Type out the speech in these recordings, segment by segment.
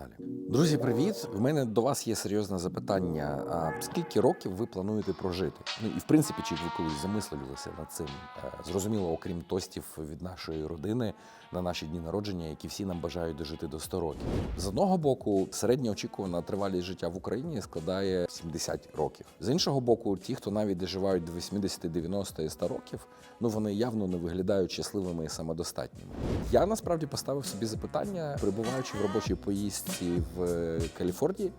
каналі. Друзі, привіт! В мене до вас є серйозне запитання. А скільки років ви плануєте прожити? Ну і в принципі, чи ви колись замислювалися над цим? Е, Зрозуміло, окрім тостів від нашої родини на наші дні народження, які всі нам бажають дожити до 100 років. З одного боку, середня очікувана тривалість життя в Україні складає 70 років. З іншого боку, ті, хто навіть доживають до 80, 90 і 100 років, ну вони явно не виглядають щасливими і самодостатніми. Я насправді поставив собі запитання, перебуваючи в робочій поїздці в е, Каліфорнії,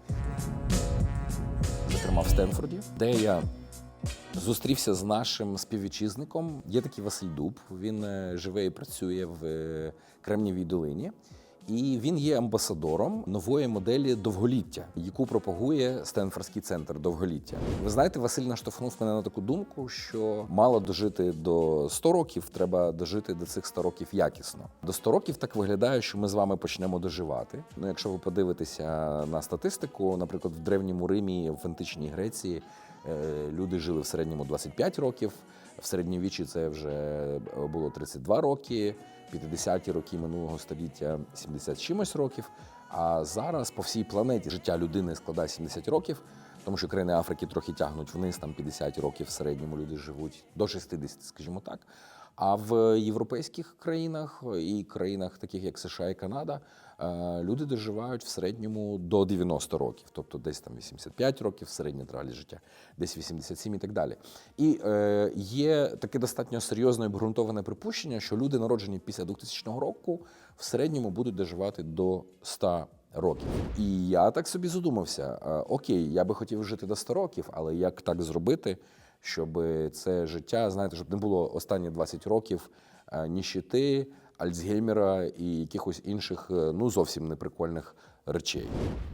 зокрема в Стенфорді, де я зустрівся з нашим співвітчизником. Є такий Василь Дуб. Він е, живе і працює в е, Кремнівій долині. І він є амбасадором нової моделі довголіття, яку пропагує Стенфордський центр довголіття. Ви знаєте, Василь наштовхнув мене на таку думку, що мало дожити до 100 років, треба дожити до цих 100 років якісно. До 100 років так виглядає, що ми з вами почнемо доживати. Ну, якщо ви подивитеся на статистику, наприклад, в древньому Римі, в античній Греції е, люди жили в середньому 25 років. В середньовіччі це вже було 32 роки, 50-ті роки минулого століття 70 чимось років. А зараз по всій планеті життя людини складає 70 років, тому що країни Африки трохи тягнуть вниз, там 50 років в середньому люди живуть до 60, скажімо так. А в європейських країнах і країнах, таких як США і Канада, е, люди доживають в середньому до 90 років, тобто десь там 85 років, середня тривалість життя, десь 87 і так далі. І е, є таке достатньо серйозне обґрунтоване припущення, що люди, народжені після 2000 року, в середньому будуть доживати до 100 років. І я так собі задумався: е, окей, я би хотів жити до 100 років, але як так зробити? Щоб це життя, знаєте, щоб не було останні 20 років е, ніщити, Альцгеймера і якихось інших, е, ну зовсім неприкольних речей.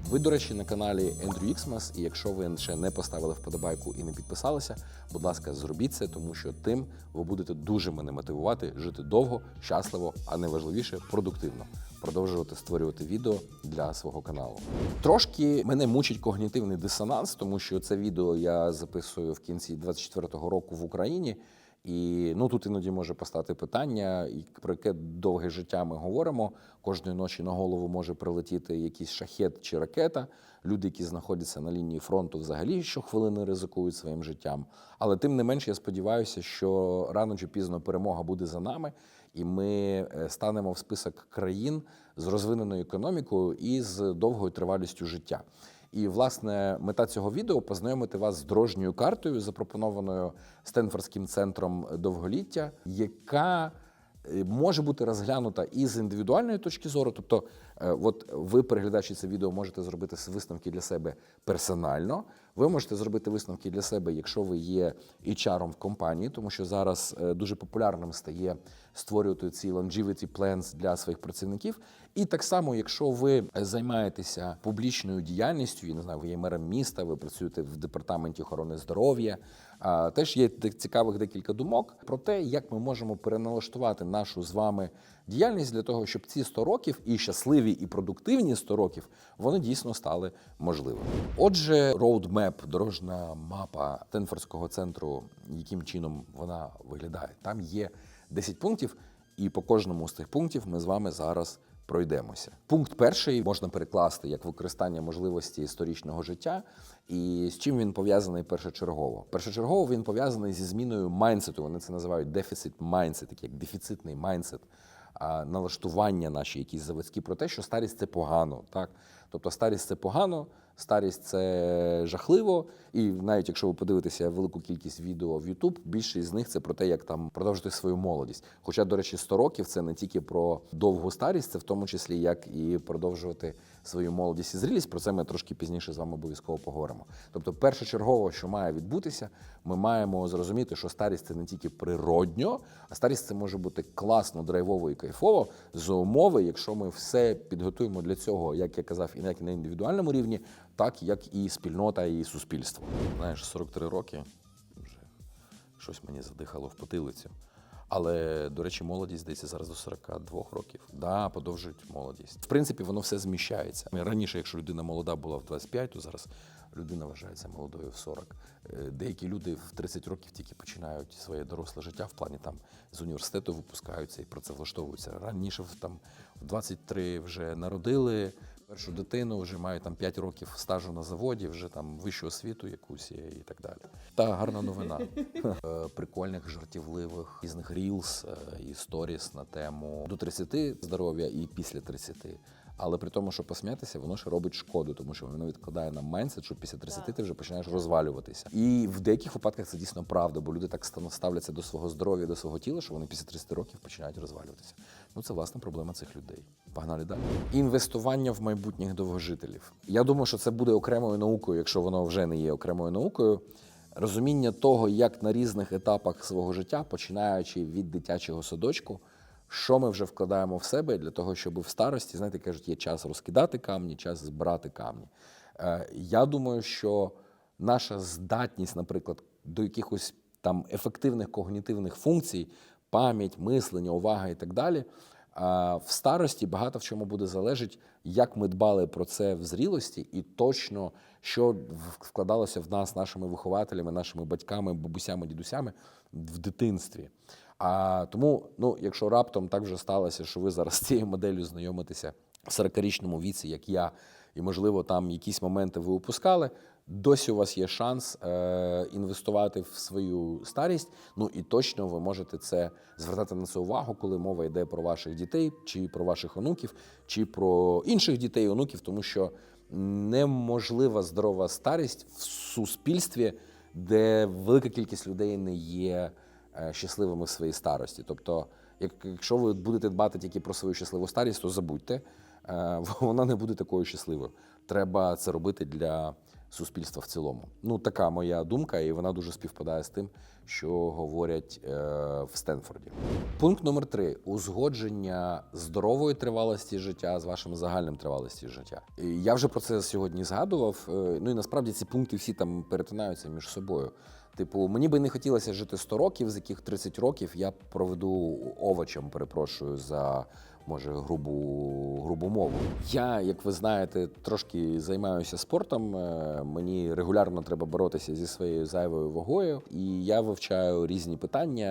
Ви, до речі, на каналі Ендрю Іксмас, і якщо ви ще не поставили вподобайку і не підписалися, будь ласка, зробіть це, тому що тим ви будете дуже мене мотивувати жити довго, щасливо, а найважливіше продуктивно. Продовжувати створювати відео для свого каналу. Трошки мене мучить когнітивний дисонанс, тому що це відео я записую в кінці 24-го року в Україні. І ну тут іноді може постати питання, про яке довге життя ми говоримо. Кожної ночі на голову може прилетіти якийсь шахет чи ракета. Люди, які знаходяться на лінії фронту, взагалі щохвилини ризикують своїм життям. Але тим не менш, я сподіваюся, що рано чи пізно перемога буде за нами, і ми е, станемо в список країн з розвиненою економікою і з довгою тривалістю життя. І власне мета цього відео познайомити вас з дорожньою картою, запропонованою Стенфордським центром довголіття, яка е, може бути розглянута і з індивідуальної точки зору. Тобто, от ви, переглядаючи це відео, можете зробити висновки для себе персонально. Ви можете зробити висновки для себе, якщо ви є HR в компанії, тому що зараз е, дуже популярним стає створювати ці longevity plans для своїх працівників. І так само, якщо ви займаєтеся публічною діяльністю, я не знаю, ви є мером міста, ви працюєте в департаменті охорони здоров'я. Теж є цікавих декілька думок про те, як ми можемо переналаштувати нашу з вами діяльність для того, щоб ці 100 років і щасливі, і продуктивні 100 років вони дійсно стали можливими. Отже, roadmap, дорожна мапа Тенфордського центру, яким чином вона виглядає, там є 10 пунктів, і по кожному з тих пунктів ми з вами зараз пройдемося. Пункт перший можна перекласти як використання можливості історичного життя. І з чим він пов'язаний першочергово? Першочергово він пов'язаний зі зміною майнсету. Вони це називають дефіцит майнсет, як дефіцитний майнсет, налаштування наші якісь заводські про те, що старість це погано. Так? Тобто старість це погано, старість це жахливо. І навіть якщо ви подивитеся велику кількість відео в YouTube, більшість з них це про те, як там продовжити свою молодість. Хоча, до речі, 100 років це не тільки про довгу старість, це в тому числі як і продовжувати свою молодість і зрілість. Про це ми трошки пізніше з вами обов'язково поговоримо. Тобто, першочергово, що має відбутися, ми маємо зрозуміти, що старість це не тільки природньо, а старість це може бути класно, драйвово і кайфово за умови, якщо ми все підготуємо для цього, як я казав, і як на індивідуальному рівні, так як і спільнота, і суспільство. Знаєш, 43 роки вже щось мені задихало в потилицю. Але, до речі, молодість здається зараз до 42 років. Да, подовжують молодість. В принципі, воно все зміщається. Раніше, якщо людина молода була в 25, то зараз людина вважається молодою в 40. Е, Деякі люди в 30 років тільки починають своє доросле життя в плані там з університету випускаються і працевлаштовуються. Раніше в там в 23 вже народили, першу дитину, вже маю там 5 років стажу на заводі, вже там вищу освіту якусь є і так далі. Та гарна новина. Е, Прикольних, жартівливих, різних рілс е, і сторіс на тему до 30 здоров'я і після 30. Але при тому, що посміятися, воно ще робить шкоду, тому що воно відкладає нам майндсет, що після 30 ти вже починаєш розвалюватися. І в деяких випадках це дійсно правда, бо люди так ставляться до свого здоров'я, до свого тіла, що вони після 30 років починають розвалюватися. Ну це власне проблема цих людей. Погнали далі. Інвестування в майбутніх довгожителів. Я думаю, що це буде окремою наукою, якщо воно вже не є окремою наукою. Розуміння того, як на різних етапах свого життя, починаючи від дитячого садочку, що ми вже вкладаємо в себе для того, щоб в старості, знаєте, кажуть, є час розкидати камні, час збирати камні. Е, Я думаю, що наша здатність, наприклад, до якихось там ефективних когнітивних функцій, пам'ять, мислення, увага і так далі. В старості багато в чому буде залежить, як ми дбали про це в зрілості, і точно що вкладалося в нас нашими вихователями, нашими батьками, бабусями, дідусями в дитинстві. А тому, ну, якщо раптом так вже сталося, що ви зараз цією моделлю знайомитеся в 40-річному віці, як я, і можливо там якісь моменти ви упускали. Досі у вас є шанс е, інвестувати в свою старість. Ну і точно ви можете це звертати на це увагу, коли мова йде про ваших дітей, чи про ваших онуків, чи про інших дітей, онуків, тому що неможлива здорова старість в суспільстві, де велика кількість людей не є щасливими в своїй старості. Тобто, якщо ви будете дбати тільки про свою щасливу старість, то забудьте, е, вона не буде такою щасливою. Треба це робити для суспільства в цілому. Ну, така моя думка, і вона дуже співпадає з тим, що говорять е, в Стенфорді. Пункт номер три: узгодження здорової тривалості життя з вашим загальним тривалості життя. Я вже про це сьогодні згадував. е, Ну і насправді ці пункти всі там перетинаються між собою. Типу, мені би не хотілося жити 100 років, з яких 30 років я проведу овочем, перепрошую за може грубу, грубу мову. Я, як ви знаєте, трошки займаюся спортом. е, Мені регулярно треба боротися зі своєю зайвою вагою, і я вивчаю різні питання: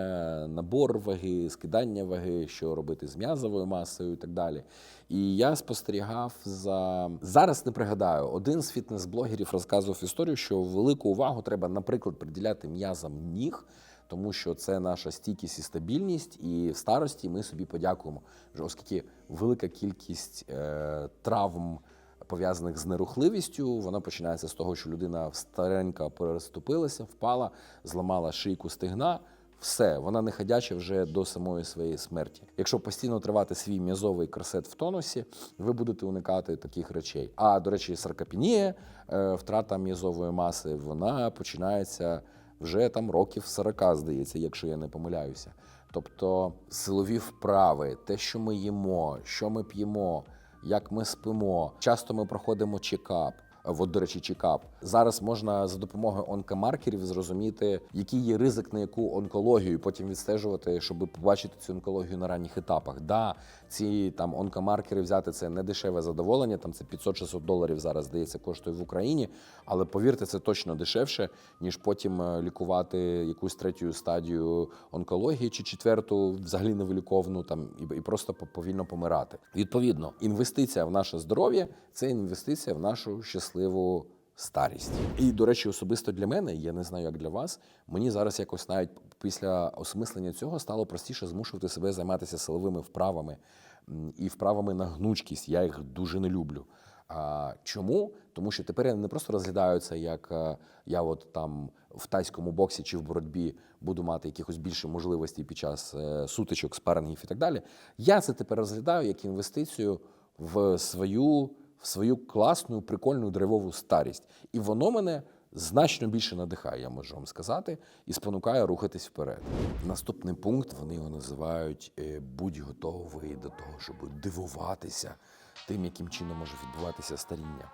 набор ваги, скидання ваги, що робити з м'язовою масою і так далі. І я спостерігав за зараз не пригадаю. Один з фітнес-блогерів розказував історію, що велику увагу треба, наприклад, приділяти м'язам ніг, тому що це наша стійкість і стабільність, і в старості ми собі подякуємо, оскільки велика кількість е, травм. Пов'язаних з нерухливістю, вона починається з того, що людина старенька переступилася, впала, зламала шийку стегна. Все, вона не ходяча вже до самої своєї смерті. Якщо постійно тривати свій м'язовий корсет в тонусі, ви будете уникати таких речей. А до речі, саркопенія, е, втрата м'язової маси, вона починається вже там років 40, здається, якщо я не помиляюся. Тобто силові вправи, те, що ми їмо, що ми п'ємо, як ми спимо. Часто ми проходимо чекап. От, до речі, чекап. Зараз можна за допомогою онкомаркерів зрозуміти, який є ризик на яку онкологію, потім відстежувати, щоб побачити цю онкологію на ранніх етапах. Да, ці там онкомаркери взяти це не дешеве задоволення. Там це 500-600 доларів зараз здається коштує в Україні. Але повірте, це точно дешевше, ніж потім е, лікувати якусь третю стадію онкології чи четверту, взагалі невиліковну там і, просто по- повільно помирати. Відповідно, інвестиція в наше здоров'я це інвестиція в нашу щасливу старість. І, до речі, особисто для мене, я не знаю, як для вас, мені зараз якось навіть після осмислення цього стало простіше змушувати себе займатися силовими вправами і вправами на гнучкість. Я їх дуже не люблю. А, чому? Тому що тепер я не просто розглядаю це, як е, я от там в тайському боксі чи в боротьбі буду мати якихось більше можливостей під час е, сутичок, спарингів і так далі. Я це тепер розглядаю як інвестицію в свою, в свою класну, прикольну драйвову старість. І воно мене значно більше надихає, я можу вам сказати, і спонукає рухатись вперед. Наступний пункт вони його називають е, будь готовий до того, щоб дивуватися тим, яким чином може відбуватися старіння.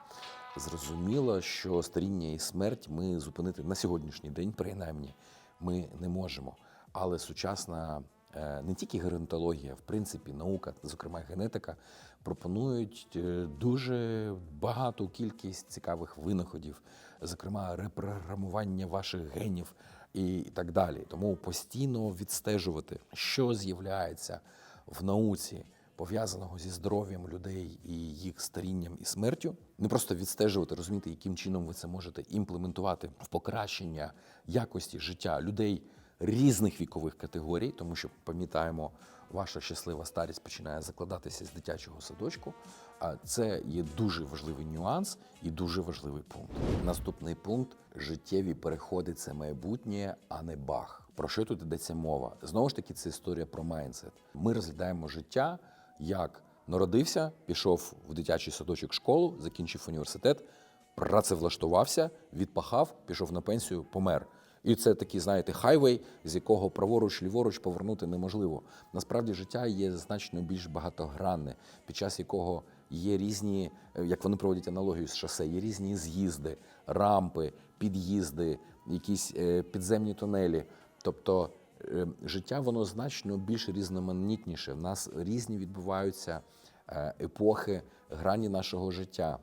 Зрозуміло, що старіння і смерть ми зупинити на сьогоднішній день, принаймні, ми не можемо. Але сучасна е, не тільки геронтологія, в принципі, наука, зокрема генетика, пропонують е, дуже багату кількість цікавих винаходів, зокрема репрограмування ваших генів і так далі. Тому постійно відстежувати, що з'являється в науці пов'язаного зі здоров'ям людей і їх старінням і смертю. Не просто відстежувати, розуміти, яким чином ви це можете імплементувати в покращення якості життя людей різних вікових категорій, тому що пам'ятаємо, ваша щаслива старість починає закладатися з дитячого садочку. А це є дуже важливий нюанс і дуже важливий пункт. Наступний пункт життєві переходи це майбутнє, а не бах. Про що тут йдеться мова? Знову ж таки, це історія про майндсет. Ми розглядаємо життя як народився, пішов в дитячий садочок школу, закінчив університет, працевлаштувався, відпахав, пішов на пенсію, помер. І це такий, знаєте, хайвей, з якого праворуч, ліворуч повернути неможливо. Насправді життя є значно більш багатогранне, під час якого є різні, е, як вони проводять аналогію з шосе, є різні з'їзди, рампи, під'їзди, якісь е, підземні тунелі. Тобто е, життя воно значно більш різноманітніше. В нас різні відбуваються епохи, грані нашого життя.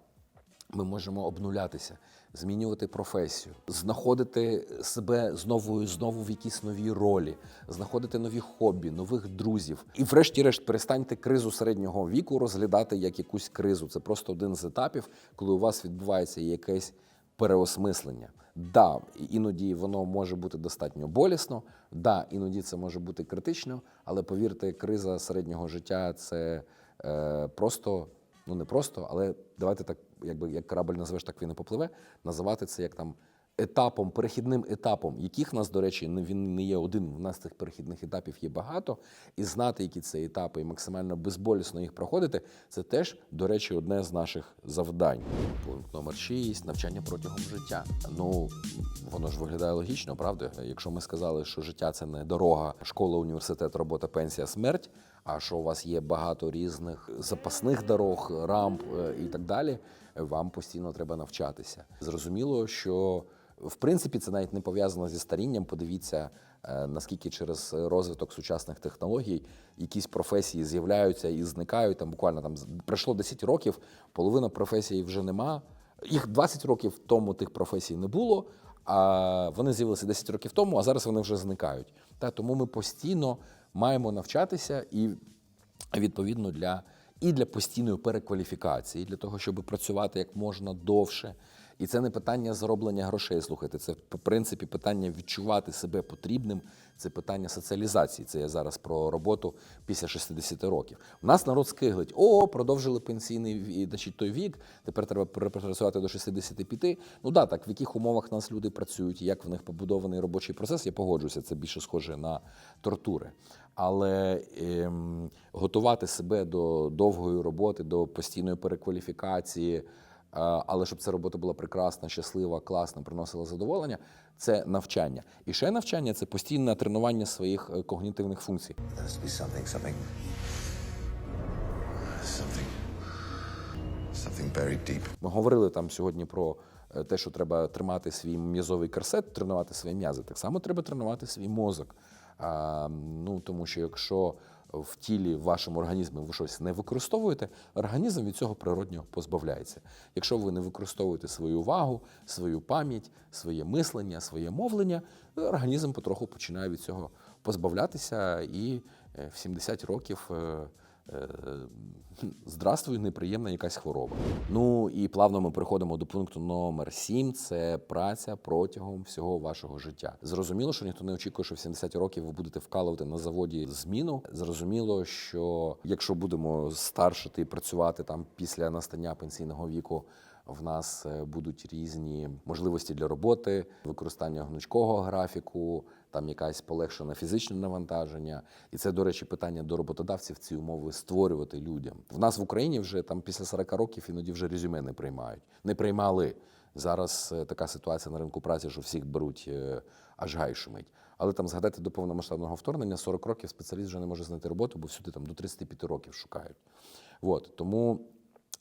Ми можемо обнулятися, змінювати професію, знаходити себе знову і знову в якійсь новій ролі, знаходити нові хобі, нових друзів. І, врешті-решт, перестаньте кризу середнього віку розглядати як якусь кризу. Це просто один з етапів, коли у вас відбувається якесь переосмислення. Да, іноді воно може бути достатньо болісно, да, іноді це може бути критично, але повірте, криза середнього життя це е, просто ну не просто, але давайте так, якби як корабль назвеш, так він і попливе. Називати це як там етапом, перехідним етапом, яких в нас, до речі, не він не є один. У нас цих перехідних етапів є багато, і знати, які це етапи, і максимально безболісно їх проходити, це теж, до речі, одне з наших завдань. Пункт номер 6 – навчання протягом життя. Ну воно ж виглядає логічно, правда? Якщо ми сказали, що життя це не дорога, школа, університет, робота, пенсія, смерть. А що у вас є багато різних запасних дорог, рамп е, і так далі, вам постійно треба навчатися. Зрозуміло, що в принципі це навіть не пов'язано зі старінням. Подивіться, е, наскільки через розвиток сучасних технологій якісь професії з'являються і зникають. Там буквально там пройшло 10 років, половина професій вже нема. Їх 20 років тому тих професій не було. А вони з'явилися 10 років тому, а зараз вони вже зникають. Та тому ми постійно маємо навчатися і відповідно для і для постійної перекваліфікації, для того, щоб працювати як можна довше. І це не питання зароблення грошей. Слухайте, це в принципі питання відчувати себе потрібним. Це питання соціалізації. Це я зараз про роботу після 60 років. У нас народ скиглить: о, продовжили пенсійний значить, той вік. Тепер треба перепрацювати до 65. Ну да, так в яких умовах нас люди працюють, як в них побудований робочий процес. Я погоджуюся, це більше схоже на тортури. Але ем, готувати себе до довгої роботи, до постійної перекваліфікації. Але щоб ця робота була прекрасна, щаслива, класна, приносила задоволення, це навчання. І ще навчання це постійне тренування своїх е, когнітивних функцій. Something, something, something, something very deep. Ми говорили там сьогодні про те, що треба тримати свій м'язовий корсет, тренувати свої м'язи. Так само треба тренувати свій мозок. А, ну, тому що якщо в тілі, в вашому організмі ви щось не використовуєте, організм від цього природньо позбавляється. Якщо ви не використовуєте свою увагу, свою пам'ять, своє мислення, своє мовлення, організм потроху починає від цього позбавлятися, і е, в 70 років. Е, Здравствуй, неприємна якась хвороба. Ну і плавно ми переходимо до пункту номер 7 Це праця протягом всього вашого життя. Зрозуміло, що ніхто не очікує, що в 70 років ви будете вкалувати на заводі зміну. Зрозуміло, що якщо будемо старшити і працювати там після настання пенсійного віку. В нас е, будуть різні можливості для роботи, використання гнучкого графіку, там якась полегшена фізичне навантаження. І це, до речі, питання до роботодавців ці умови створювати людям. В нас в Україні вже там після 40 років іноді вже резюме не приймають. Не приймали. Зараз е, така ситуація на ринку праці, що всіх беруть е, аж гай шумить. Але там згадати до повномасштабного вторгнення 40 років спеціаліст вже не може знайти роботу, бо всюди там до 35 років шукають. От тому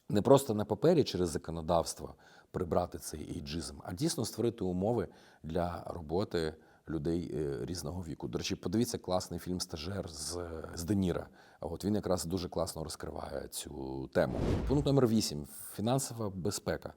не просто на папері через законодавство прибрати цей ейджизм, а дійсно створити умови для роботи людей е, різного віку. До речі, подивіться класний фільм Стажер з, з Деніра. От він якраз дуже класно розкриває цю тему. Пункт номер 8. фінансова безпека.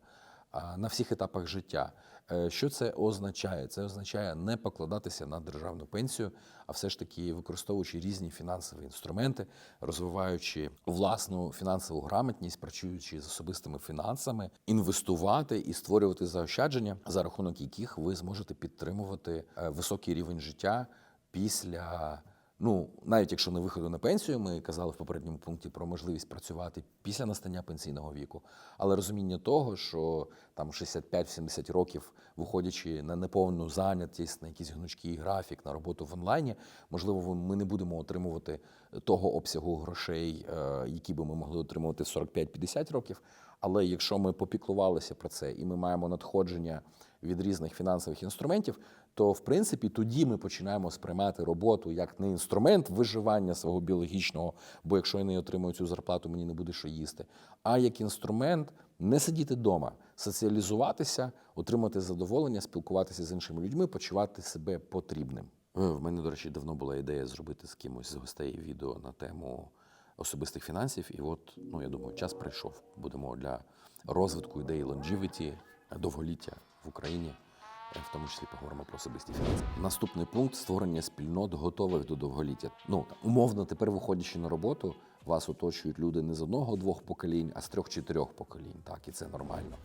На всіх етапах життя. Е, Що це означає? Це означає не покладатися на державну пенсію, а все ж таки використовуючи різні фінансові інструменти, розвиваючи власну фінансову грамотність, працюючи з особистими фінансами, інвестувати і створювати заощадження, за рахунок яких ви зможете підтримувати е, високий рівень життя після. Ну, навіть якщо не виходу на пенсію, ми казали в попередньому пункті про можливість працювати після настання пенсійного віку, але розуміння того, що там 65-70 років, виходячи на неповну зайнятість, на якийсь гнучкий графік, на роботу в онлайні, можливо, ми не будемо отримувати того обсягу грошей, е, які би ми могли отримувати в 45-50 років. Але якщо ми попіклувалися про це і ми маємо надходження від різних фінансових інструментів, то в принципі тоді ми починаємо сприймати роботу як не інструмент виживання свого біологічного, бо якщо я не отримую цю зарплату, мені не буде що їсти, а як інструмент не сидіти вдома, соціалізуватися, отримати задоволення, спілкуватися з іншими людьми, почувати себе потрібним. Е, В мене, до речі, давно була ідея зробити з кимось з гостей відео на тему особистих фінансів. І от, ну я думаю, час прийшов. Будемо для розвитку ідеї longevity, довголіття в Україні. В тому числі поговоримо про особисті фінанси. Наступний пункт створення спільнот, готових до довголіття. Ну умовно, тепер виходячи на роботу, вас оточують люди не з одного-двох поколінь, а з трьох-чотирьох поколінь. Так, і це нормально.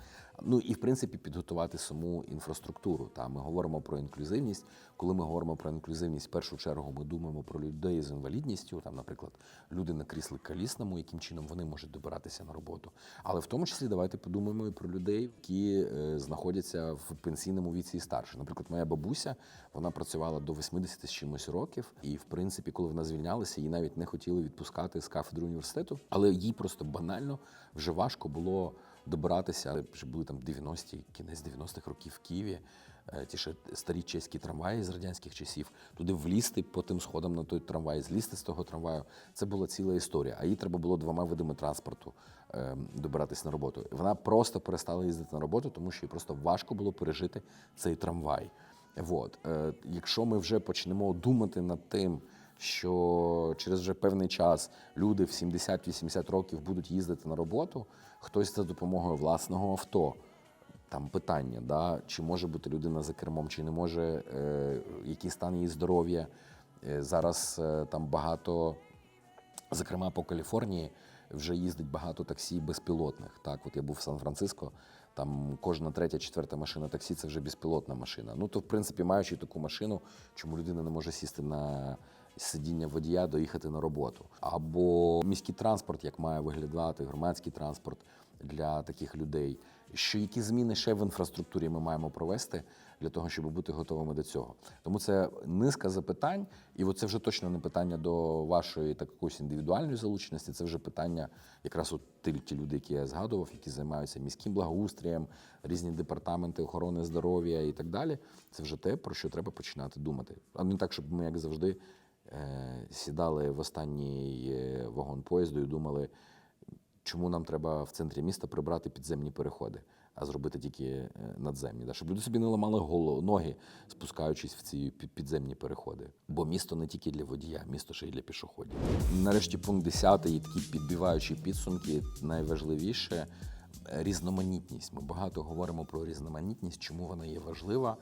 Ну і в принципі підготувати саму інфраструктуру. Та ми говоримо про інклюзивність. Коли ми говоримо про інклюзивність, в першу чергу ми думаємо про людей з інвалідністю, там, наприклад, люди на кріслі колісному, яким чином вони можуть добиратися на роботу. Але в тому числі давайте подумаємо і про людей, які е, знаходяться в пенсійному віці і старше. Наприклад, моя бабуся вона працювала до 80 з чимось років, і в принципі, коли вона звільнялася, її навіть не хотіли відпускати з кафедри університету, але їй просто банально вже важко було добиратися. Вже були там 90-ті, кінець 90-х років в Києві. е, Ті ще старі чеські трамваї з радянських часів, туди влізти по тим сходам на той трамвай, злізти з того трамваю. Це була ціла історія. А їй треба було двома видами транспорту е, добиратись на роботу. Вона просто перестала їздити на роботу, тому що їй просто важко було пережити цей трамвай. От. Е, якщо ми вже почнемо думати над тим, що через вже певний час люди в 70-80 років будуть їздити на роботу, хтось за допомогою власного авто. Там питання, да, чи може бути людина за кермом, чи не може, е, який стан її здоров'я. Е, зараз е, там багато, зокрема по Каліфорнії, вже їздить багато таксі безпілотних. Так, от я був в Сан-Франциско, там кожна третя, четверта машина таксі це вже безпілотна машина. Ну то, в принципі, маючи таку машину, чому людина не може сісти на сидіння водія, доїхати на роботу. Або міський транспорт, як має виглядати, громадський транспорт для таких людей. Що які зміни ще в інфраструктурі ми маємо провести для того, щоб бути готовими до цього? Тому це низка запитань, і це вже точно не питання до вашої такої індивідуальної залученості. Це вже питання, якраз от ті, люди, які я згадував, які займаються міським благоустрієм, різні департаменти охорони здоров'я і так далі. Це вже те, про що треба починати думати. А не так, щоб ми, як завжди, сідали в останній е, вагон поїзду і думали чому нам треба в центрі міста прибрати підземні переходи, а зробити тільки е, надземні. Да? Щоб люди собі не ламали голову, ноги, спускаючись в ці підземні переходи. Бо місто не тільки для водія, місто ще й для пішоходів. Нарешті пункт 10, такі підбиваючі підсумки, найважливіше е, різноманітність. Ми багато говоримо про різноманітність, чому вона є важлива.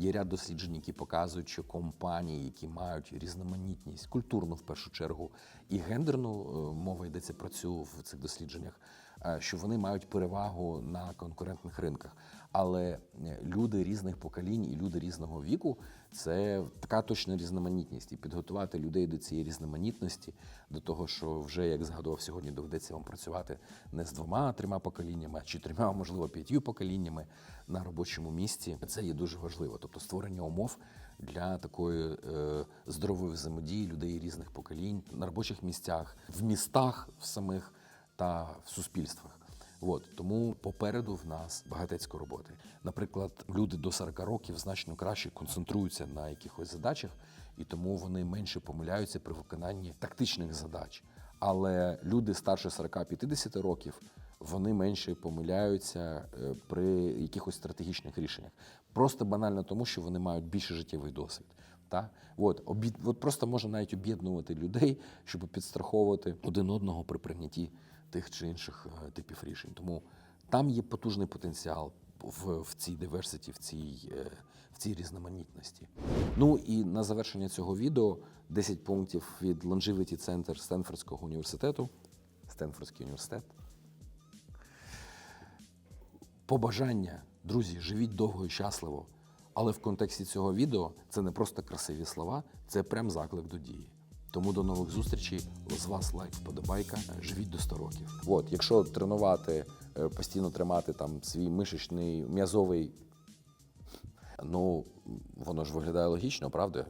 Є ряд досліджень, які показують, що компанії, які мають різноманітність, культурну в першу чергу, і гендерну е, мова йдеться про цю в цих дослідженнях, е, що вони мають перевагу на конкурентних ринках. Але е, люди різних поколінь і люди різного віку це така точна різноманітність. І підготувати людей до цієї різноманітності, до того, що вже як згадував сьогодні, доведеться вам працювати не з двома, трьома поколіннями, а чотирма, а, можливо, п'ятью поколіннями на робочому місці. Це є дуже важливо. Тобто створення умов для такої е, здорової взаємодії людей різних поколінь на робочих місцях, в містах в самих та в суспільствах. От тому попереду в нас багатецько роботи. Наприклад, люди до 40 років значно краще концентруються на якихось задачах, і тому вони менше помиляються при виконанні тактичних задач. Але люди старше 40-50 років вони менше помиляються е, при якихось стратегічних рішеннях. Просто банально тому, що вони мають більше життєвий досвід. Та? От, обід, от просто можна навіть об'єднувати людей, щоб підстраховувати один одного при прийнятті тих чи інших е, типів рішень. Тому там є потужний потенціал. в, в цій диверситі, в цій, е, в цій різноманітності. Ну і на завершення цього відео 10 пунктів від Longevity Center Стенфордського університету. Стенфордський університет. Побажання, друзі, живіть довго і щасливо. Але в контексті цього відео це не просто красиві слова, це прям заклик до дії. Тому до нових зустрічей. З вас лайк, вподобайка. Живіть до 100 років. От, якщо тренувати, е, постійно тримати там свій мишечний м'язовий, ну воно ж виглядає логічно, правда?